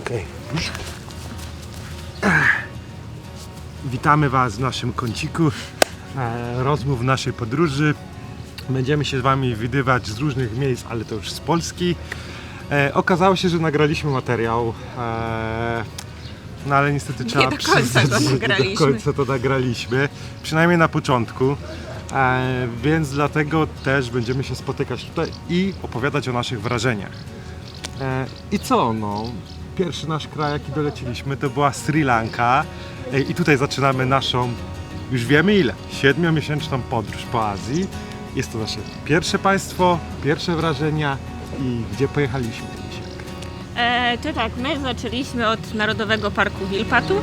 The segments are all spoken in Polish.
Okej. Witamy Was w naszym kąciku e, rozmów naszej podróży. Będziemy się z Wami widywać z różnych miejsc, ale to już z Polski. E, okazało się, że nagraliśmy materiał, e, no ale niestety trzeba do końca przyznać, to że nie nagraliśmy. do końca to nagraliśmy, przynajmniej na początku. E, więc dlatego też będziemy się spotykać tutaj i opowiadać o naszych wrażeniach. E, I co, no? Pierwszy nasz kraj, jaki doleciliśmy, to była Sri Lanka. I tutaj zaczynamy naszą, już wiemy ile, siedmiomiesięczną podróż po Azji. Jest to nasze pierwsze państwo, pierwsze wrażenia i gdzie pojechaliśmy dzisiaj. E, to tak, my zaczęliśmy od Narodowego Parku Wilpatu.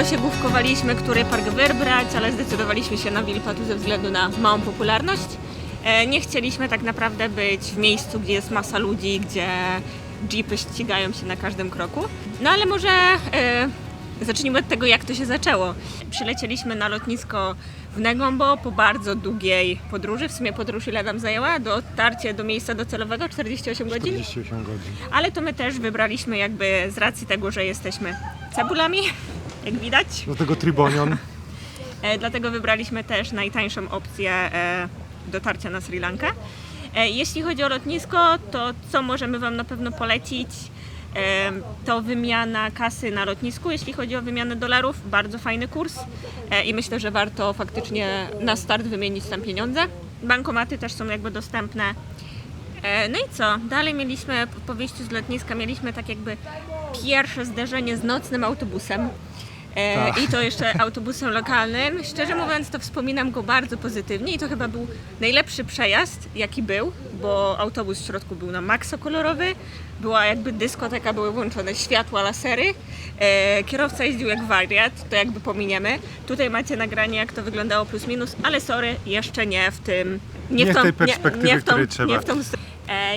Długo się główkowaliśmy, który park wybrać, ale zdecydowaliśmy się na Wilpatu ze względu na małą popularność. E, Nie chcieliśmy tak naprawdę być w miejscu, gdzie jest masa ludzi, gdzie jeepy ścigają się na każdym kroku. No ale może e, zacznijmy od tego, jak to się zaczęło. Przylecieliśmy na lotnisko w Negombo po bardzo długiej podróży. W sumie podróż ile nam zajęła? Dotarcie do miejsca docelowego 48 godzin? 48 godzin. Ale to my też wybraliśmy jakby z racji tego, że jesteśmy cebulami, jak widać. Do tego Tribonion. E, dlatego wybraliśmy też najtańszą opcję e, dotarcia na Sri Lankę. E, jeśli chodzi o lotnisko, to co możemy Wam na pewno polecić? E, to wymiana kasy na lotnisku. Jeśli chodzi o wymianę dolarów, bardzo fajny kurs e, i myślę, że warto faktycznie na start wymienić tam pieniądze. Bankomaty też są jakby dostępne. E, No i co? Dalej mieliśmy po- po wyjściu z lotniska mieliśmy tak jakby pierwsze zderzenie z nocnym autobusem. E, Tak. I to jeszcze autobusem lokalnym. Szczerze mówiąc, to wspominam go bardzo pozytywnie i to chyba był najlepszy przejazd, jaki był, bo autobus w środku był na makso kolorowy, była jakby dyskoteka, były włączone światła, lasery. E, kierowca jeździł jak wariat, to jakby pominiemy. Tutaj macie nagranie, jak to wyglądało plus minus, ale sorry, jeszcze nie w tym. Nie w tą, tej perspektywie, nie, nie w tą, której trzeba. Nie w tą str- E,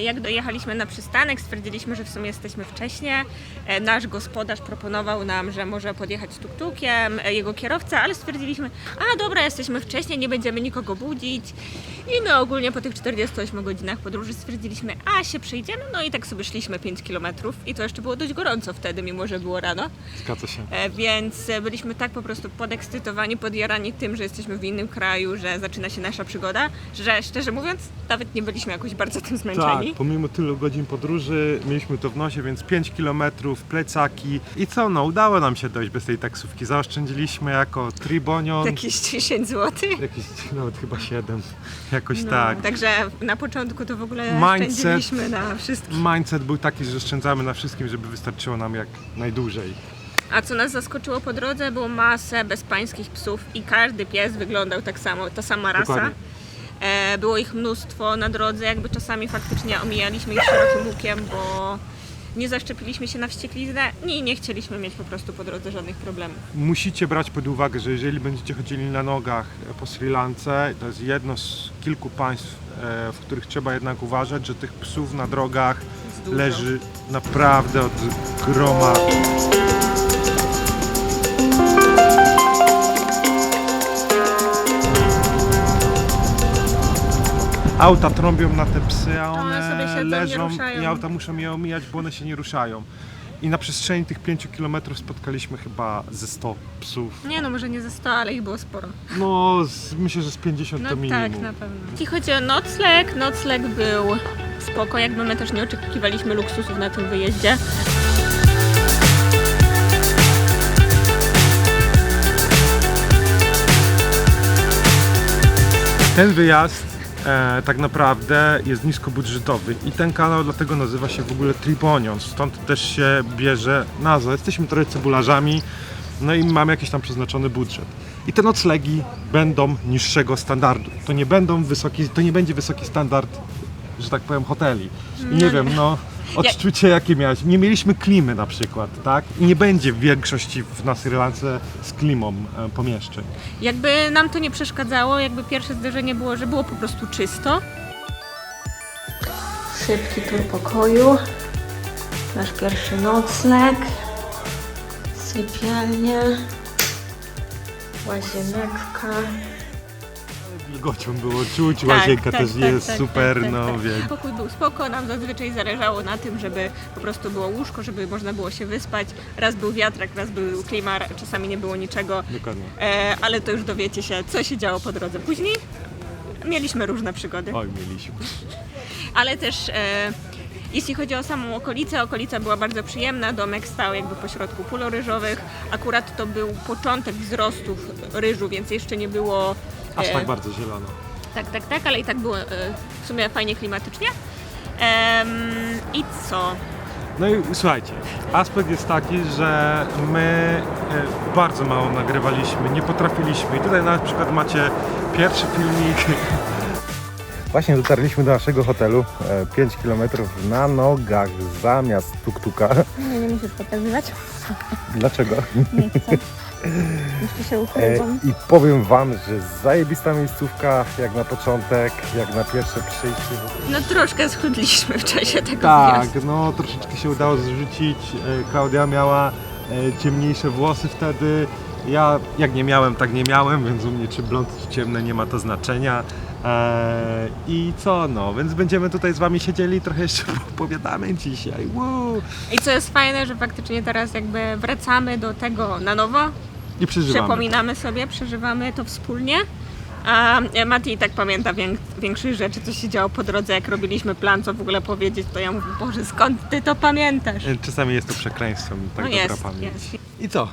Jak dojechaliśmy na przystanek, stwierdziliśmy, że w sumie jesteśmy wcześnie. E, Nasz gospodarz proponował nam, że może podjechać tuk-tukiem, e, jego kierowca, ale stwierdziliśmy, a dobra, jesteśmy wcześnie, nie będziemy nikogo budzić. I my ogólnie po tych 48 godzinach podróży stwierdziliśmy, a się przejdziemy, no i tak sobie szliśmy 5 km i to jeszcze było dość gorąco wtedy, mimo że było rano. Zgadza się. E, Więc e, byliśmy tak po prostu podekscytowani, podjarani tym, że jesteśmy w innym kraju, że zaczyna się nasza przygoda, że szczerze mówiąc, nawet nie byliśmy jakoś bardzo tym Tak, zmęczeni. pomimo tylu godzin podróży mieliśmy to w nosie, więc 5 km, plecaki i co, no udało nam się dojść bez tej taksówki. Zaoszczędziliśmy jako Tribonion, Jakieś 10 zł. jakieś nawet chyba 7, jakoś No, tak. Także na początku to w ogóle Mindset. na wszystkim. Mindset był taki, że oszczędzamy na wszystkim, żeby wystarczyło nam jak najdłużej. A co nas zaskoczyło po drodze, było masę bezpańskich psów i każdy pies wyglądał tak samo, ta sama rasa. Dokładnie. E, było ich mnóstwo na drodze, jakby czasami faktycznie omijaliśmy ich szerokim łukiem, bo nie zaszczepiliśmy się na wściekliznę i nie chcieliśmy mieć po prostu po drodze żadnych problemów. Musicie brać pod uwagę, że jeżeli będziecie chodzili na nogach po Sri Lance, to jest jedno z kilku państw, e, w których trzeba jednak uważać, że tych psów na drogach leży naprawdę od groma. Auta trąbią na te psy, a one one siedzą, nie leżą ruszają. i auta muszą je omijać, bo one się nie ruszają. I na przestrzeni tych 5 km spotkaliśmy chyba ze 100 psów. Nie no, może nie ze 100, ale ich było sporo. No, z, myślę, że z 50 No to minimum. tak, na pewno. Jeśli chodzi o nocleg, nocleg był spoko, jakby my też nie oczekiwaliśmy luksusów na tym wyjeździe. Ten wyjazd e, tak naprawdę jest niskobudżetowy i ten kanał dlatego nazywa się w ogóle Triponion, stąd też się bierze nazwa. Jesteśmy trochę cebularzami, no i mamy jakiś tam przeznaczony budżet. I te noclegi będą niższego standardu. To nie będą wysoki, to nie będzie wysoki standard, że tak powiem, hoteli. I nie wiem, no odczucie jakie miałeś. Nie mieliśmy klimy na przykład, tak? I nie będzie w większości w, na Sri Lance z klimą e, pomieszczeń. Jakby nam to nie przeszkadzało, jakby pierwsze zderzenie było, że było po prostu czysto. Szybki tur pokoju. Nasz pierwszy nocleg. Sypialnia, łazieneczka. Wilgocią było czuć, Tak, łazienka tak, też tak, jest super, no więc. Pokój był spoko, nam zazwyczaj zależało na tym, żeby po prostu było łóżko, żeby można było się wyspać. Raz był wiatrak, raz był klimar, czasami nie było niczego. Dokładnie. E, ale to już dowiecie się, co się działo po drodze później. Mieliśmy różne przygody. Oj, mieliśmy. ale też e, jeśli chodzi o samą okolicę, okolica była bardzo przyjemna, domek stał jakby pośrodku pól ryżowych. Akurat to był początek wzrostów ryżu, więc jeszcze nie było... Aż e, tak bardzo zielono. tak, tak, tak, ale i tak było e, w sumie fajnie klimatycznie. Em, I co? No i słuchajcie, aspekt jest taki, że my e, bardzo mało nagrywaliśmy, nie potrafiliśmy. I tutaj na przykład macie pierwszy filmik. Właśnie dotarliśmy do naszego hotelu, 5 km na nogach zamiast tuktuka. Nie, nie musisz pokazywać. Dlaczego? Nie chcę. Jeszcze się E, I powiem Wam, że zajebista miejscówka, jak na początek, jak na pierwsze przyjście. No troszkę schudliśmy w czasie tego Tak, wjazdu. no troszeczkę się udało zrzucić. E, Klaudia miała e, ciemniejsze włosy wtedy. Ja jak nie miałem, tak nie miałem, więc u mnie czy blond, czy ciemne nie ma to znaczenia. E, I co no, więc będziemy tutaj z Wami siedzieli, trochę jeszcze opowiadamy dzisiaj. Woo! I co jest fajne, że faktycznie teraz jakby wracamy do tego na nowo, I przeżywamy. Przypominamy sobie, przeżywamy to wspólnie. A e, Mati i tak pamięta wię- większość rzeczy, co się działo po drodze, jak robiliśmy plan, co w ogóle powiedzieć, to ja mówię, Boże, skąd ty to pamiętasz? E, Czasami jest to przekleństwem, tak no dobra jest, pamięć. jest. I co?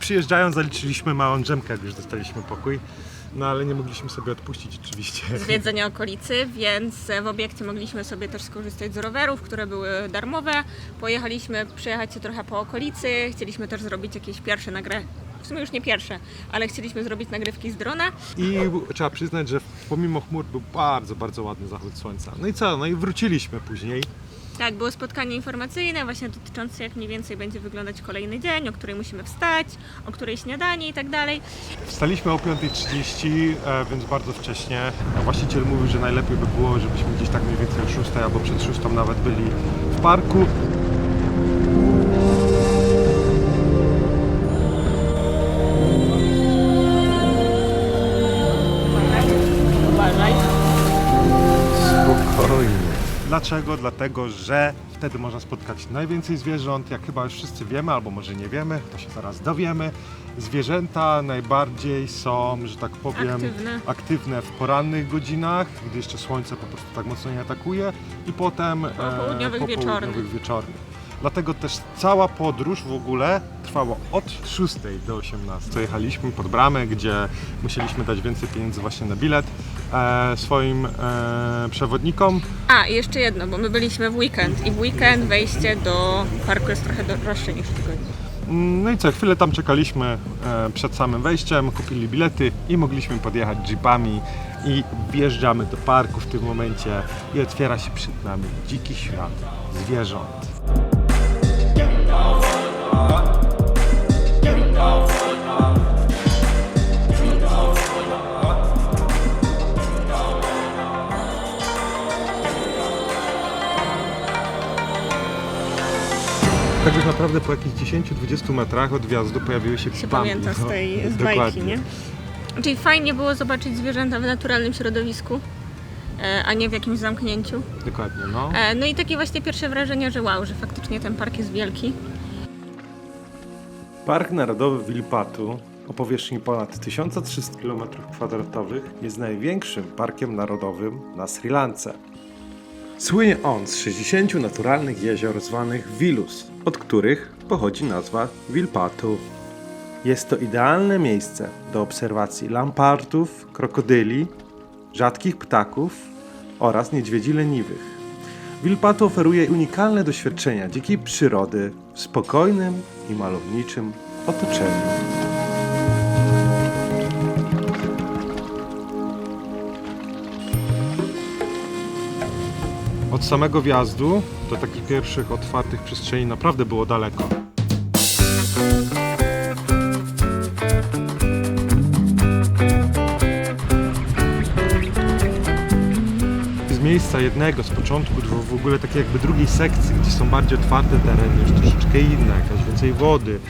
Przyjeżdżając zaliczyliśmy małą drzemkę, jak już dostaliśmy pokój. No ale nie mogliśmy sobie odpuścić oczywiście. Zwiedzenia okolicy, więc e, w obiekcie mogliśmy sobie też skorzystać z rowerów, które były darmowe. Pojechaliśmy przejechać się trochę po okolicy, chcieliśmy też zrobić jakieś pierwsze nagrywki. W sumie już nie pierwsze, ale chcieliśmy zrobić nagrywki z drona. I trzeba przyznać, że pomimo chmur był bardzo, bardzo ładny zachód słońca. No i co? No i wróciliśmy później. Tak, było spotkanie informacyjne właśnie dotyczące jak mniej więcej będzie wyglądać kolejny dzień, o której musimy wstać, o której śniadanie i tak dalej. Wstaliśmy o 5.30, e, więc bardzo wcześnie. Właściciel mówił, że najlepiej by było, żebyśmy gdzieś tak mniej więcej o 6 albo przed 6 nawet byli w parku. Dlaczego? Dlatego, że wtedy można spotkać najwięcej zwierząt, jak chyba już wszyscy wiemy, albo może nie wiemy, to się zaraz dowiemy. Zwierzęta najbardziej są, że tak powiem, Aktywne. aktywne w porannych godzinach, gdy jeszcze słońce po prostu tak mocno nie atakuje i potem e, południowych, po wieczornych. południowych wieczornych. Dlatego też cała podróż w ogóle trwała od 6 do 18. Jechaliśmy pod bramę, gdzie musieliśmy dać więcej pieniędzy właśnie na bilet e, swoim e, przewodnikom. A, i jeszcze jedno, bo my byliśmy w weekend i w weekend wejście do parku jest trochę droższe niż w tygodniu. Mm, No i co, chwilę tam czekaliśmy e, przed samym wejściem, kupili bilety i mogliśmy podjechać jeepami i wjeżdżamy do parku w tym momencie i otwiera się przed nami dziki świat zwierząt. Naprawdę po jakichś 10-20 metrach od wjazdu pojawiły się Się pamięta z no. tej z bajki, Dokładnie. nie? Czyli fajnie było zobaczyć zwierzęta w naturalnym środowisku, e, a nie w jakimś zamknięciu. Dokładnie, no. E, No i takie właśnie pierwsze wrażenie, że wow, że faktycznie ten park jest wielki. Park Narodowy Wilpatu o powierzchni ponad 1300 km2 jest największym parkiem narodowym na Sri Lance. Słynie on z 60 naturalnych jezior zwanych Vilus, od których pochodzi nazwa Wilpatu. Jest to idealne miejsce do obserwacji lampartów, krokodyli, rzadkich ptaków oraz niedźwiedzi leniwych. Wilpatu oferuje unikalne doświadczenia dzikiej przyrody w spokojnym i malowniczym otoczeniu. Od samego wjazdu do takich pierwszych otwartych przestrzeni naprawdę było daleko. miejsca jednego, z początku, w ogóle takiej jakby drugiej sekcji, gdzie są bardziej otwarte tereny, już troszeczkę inne, jakaś więcej wody,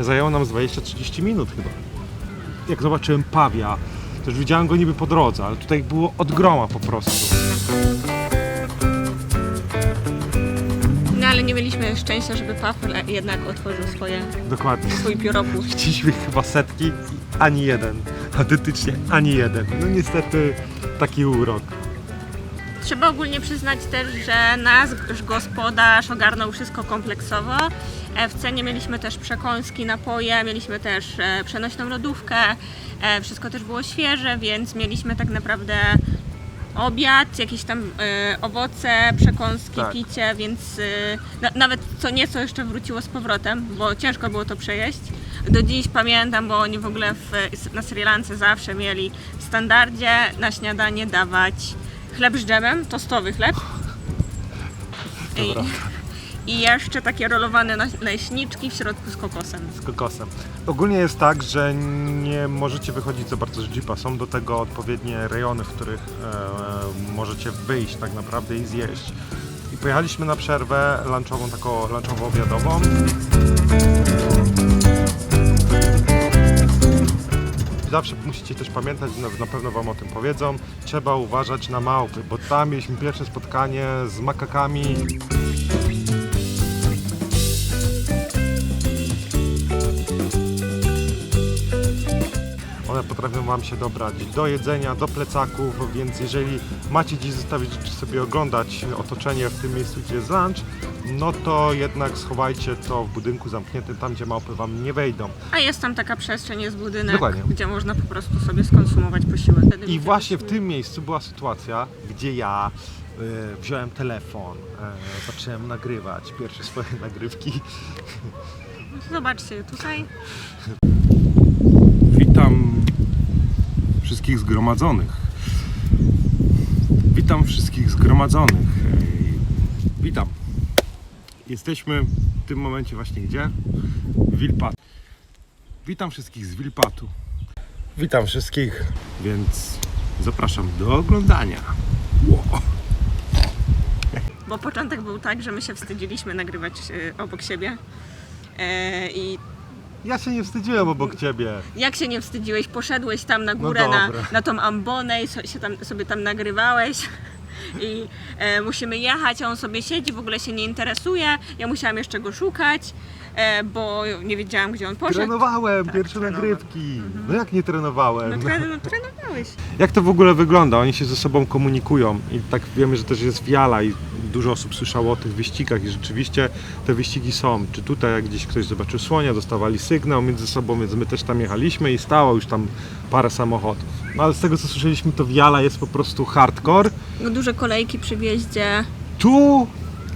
zajęło nam z 20-30 minut chyba. Jak zobaczyłem pawia, to już widziałem go niby po drodze, ale tutaj było od groma po prostu. Mieliśmy szczęścia, żeby Pawel jednak otworzył swoje, Dokładnie. swój pióropłów. Chcieliśmy chyba setki, i ani jeden. Autentycznie ani jeden. No niestety taki urok. Trzeba ogólnie przyznać też, że nasz gospodarz ogarnął wszystko kompleksowo. E, W cenie mieliśmy też przekąski, napoje, mieliśmy też e, przenośną lodówkę. E, Wszystko też było świeże, więc mieliśmy tak naprawdę obiad, jakieś tam e, owoce, przekąski, Tak. picie, więc e, na, nawet co nieco jeszcze wróciło z powrotem, bo ciężko było to przejeść. Do dziś pamiętam, bo oni w ogóle w, na Sri Lance zawsze mieli w standardzie na śniadanie dawać chleb z dżemem, tostowy chleb. I. I jeszcze takie rolowane naśniczki w środku z kokosem. z kokosem. Ogólnie jest tak, że nie możecie wychodzić za bardzo z jeepa. Są do tego odpowiednie rejony, w których e, możecie wyjść tak naprawdę i zjeść. I pojechaliśmy na przerwę lunchową, taką lunchowo-obiadową. Zawsze musicie też pamiętać, na pewno Wam o tym powiedzą, trzeba uważać na małpy, bo tam mieliśmy pierwsze spotkanie z makakami. One potrafią Wam się dobrać do jedzenia, do plecaków, więc jeżeli macie gdzieś zostawić czy sobie oglądać otoczenie w tym miejscu, gdzie jest lunch, no to jednak schowajcie to w budynku zamkniętym, tam gdzie małpy Wam nie wejdą. A jest tam taka przestrzeń, jest budynek, Dokładnie. gdzie można po prostu sobie skonsumować posiłek. Wtedy I właśnie w tym miejscu była sytuacja, gdzie ja e, wziąłem telefon, e, zacząłem nagrywać pierwsze swoje nagrywki. Zobaczcie, tutaj Witam wszystkich zgromadzonych. Witam wszystkich zgromadzonych. Witam. Jesteśmy w tym momencie właśnie gdzie? W Wilpatu. Witam wszystkich z Wilpatu. Witam wszystkich, więc zapraszam do oglądania. Ło. Bo początek był tak, że my się wstydziliśmy nagrywać e, obok siebie. E, I Ja się nie wstydziłem obok ciebie. jak się nie wstydziłeś, poszedłeś tam na No górę na, dobra. na tą ambonę i so, się tam, sobie tam nagrywałeś. I e, musimy jechać, a on sobie siedzi, w ogóle się nie interesuje. Ja musiałam jeszcze go szukać, e, bo nie wiedziałam, gdzie on poszedł. Trenowałem Tak, pierwsze nagrywki. No jak nie trenowałem? No, tre, no trenowałeś. Jak to w ogóle wygląda? Oni się ze sobą komunikują i tak wiemy, że też jest wiala i dużo osób słyszało o tych wyścigach i rzeczywiście te wyścigi są. Czy tutaj jak gdzieś ktoś zobaczył słonia, dostawali sygnał między sobą, więc my też tam jechaliśmy i stało już tam parę samochodów. No ale z tego co słyszeliśmy to wiala jest po prostu hardcore. No, Duże kolejki przy wjeździe. Tu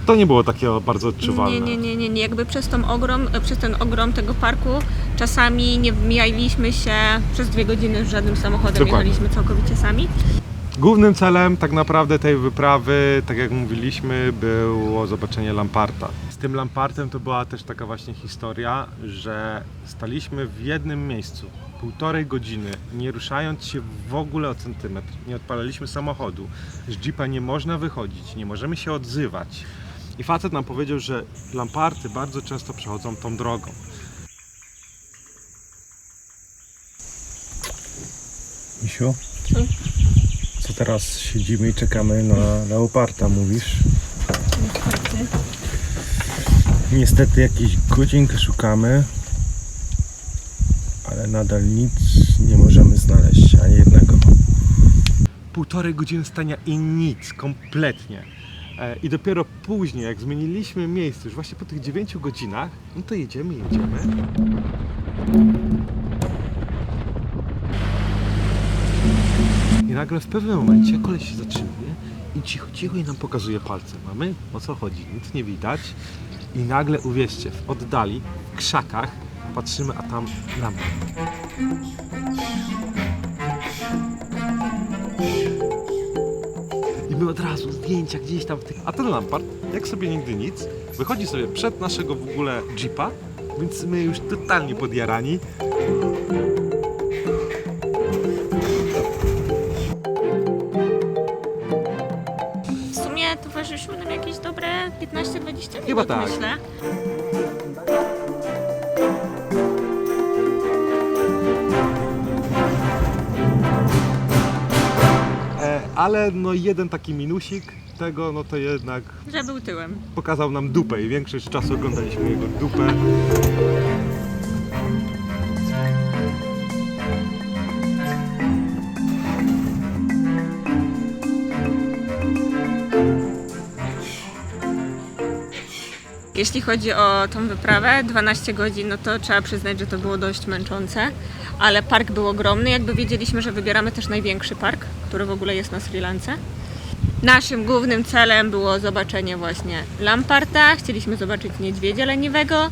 to nie było takie bardzo odczuwalne. Nie, nie, nie, nie. Jakby przez, tą ogrom, przez ten ogrom tego parku czasami nie mijaliśmy się przez dwie godziny z żadnym samochodem, Dokładnie. jechaliśmy całkowicie sami. Głównym celem tak naprawdę tej wyprawy, tak jak mówiliśmy, było zobaczenie Lamparta. Z tym Lampartem to była też taka właśnie historia, że staliśmy w jednym miejscu półtorej godziny, nie ruszając się w ogóle o centymetr. Nie odpalaliśmy samochodu. Z jeepa nie można wychodzić, nie możemy się odzywać. I facet nam powiedział, że Lamparty bardzo często przechodzą tą drogą. Misiu? Co teraz siedzimy i czekamy na leoparda, mówisz? Niestety jakieś godzinkę szukamy, ale nadal nic nie możemy znaleźć, ani jednego. półtorej godziny stania i nic, kompletnie. E, I dopiero później, jak zmieniliśmy miejsce, już właśnie po tych 9 godzinach, no to jedziemy, jedziemy. Nagle w pewnym momencie koleś się zatrzymuje i cicho, cicho i nam pokazuje palcem. A my o co chodzi? Nic nie widać. I nagle uwierzcie, w oddali, w krzakach patrzymy, a tam lampa. I my od razu zdjęcia gdzieś tam w tych... A ten Lampard, jak sobie nigdy nic, wychodzi sobie przed naszego w ogóle jeepa, więc my już totalnie podjarani. 20 minut, Chyba tak. myślę. E, ale no jeden taki minusik tego, no to jednak Że był tyłem. pokazał nam dupę i większość czasu oglądaliśmy jego dupę. Jeśli chodzi o tą wyprawę, 12 godzin, no to trzeba przyznać, że to było dość męczące, ale park był ogromny. Jakby wiedzieliśmy, że wybieramy też największy park, który w ogóle jest na Sri Lance. Naszym głównym celem było zobaczenie właśnie Lamparta, chcieliśmy zobaczyć niedźwiedzia leniwego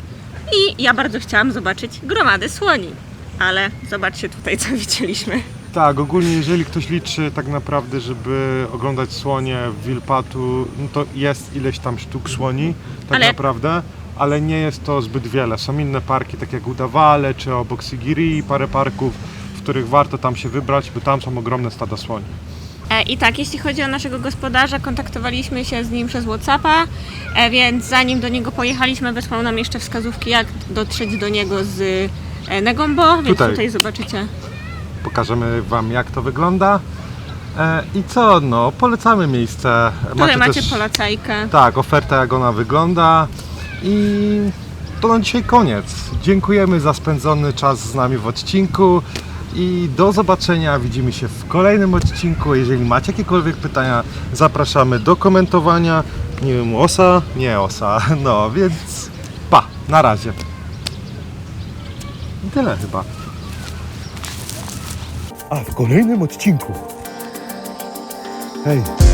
i ja bardzo chciałam zobaczyć gromadę słoni. Ale zobaczcie tutaj, co widzieliśmy. Tak, ogólnie jeżeli ktoś liczy tak naprawdę, żeby oglądać słonie w Wilpatu, no to jest ileś tam sztuk słoni, tak Ale- naprawdę, ale nie jest to zbyt wiele. Są inne parki, tak jak Udawale czy obok Sigiri, parę parków, w których warto tam się wybrać, bo tam są ogromne stada słoni. E, I tak, jeśli chodzi o naszego gospodarza, kontaktowaliśmy się z nim przez Whatsappa, e, więc zanim do niego pojechaliśmy, wysłał nam jeszcze wskazówki, jak dotrzeć do niego z e, Negombo, więc Tutaj. tutaj, zobaczycie. Pokażemy Wam jak to wygląda. E, I co, no, polecamy miejsce. Tutaj macie też- polecajkę. Tak, oferta jak ona wygląda i to na dzisiaj koniec. Dziękujemy za spędzony czas z nami w odcinku i do zobaczenia. Widzimy się w kolejnym odcinku. Jeżeli macie jakiekolwiek pytania, zapraszamy do komentowania. Nie wiem, osa? Nie osa. No, więc pa, na razie. I tyle chyba. A w kolejnym odcinku. Hej.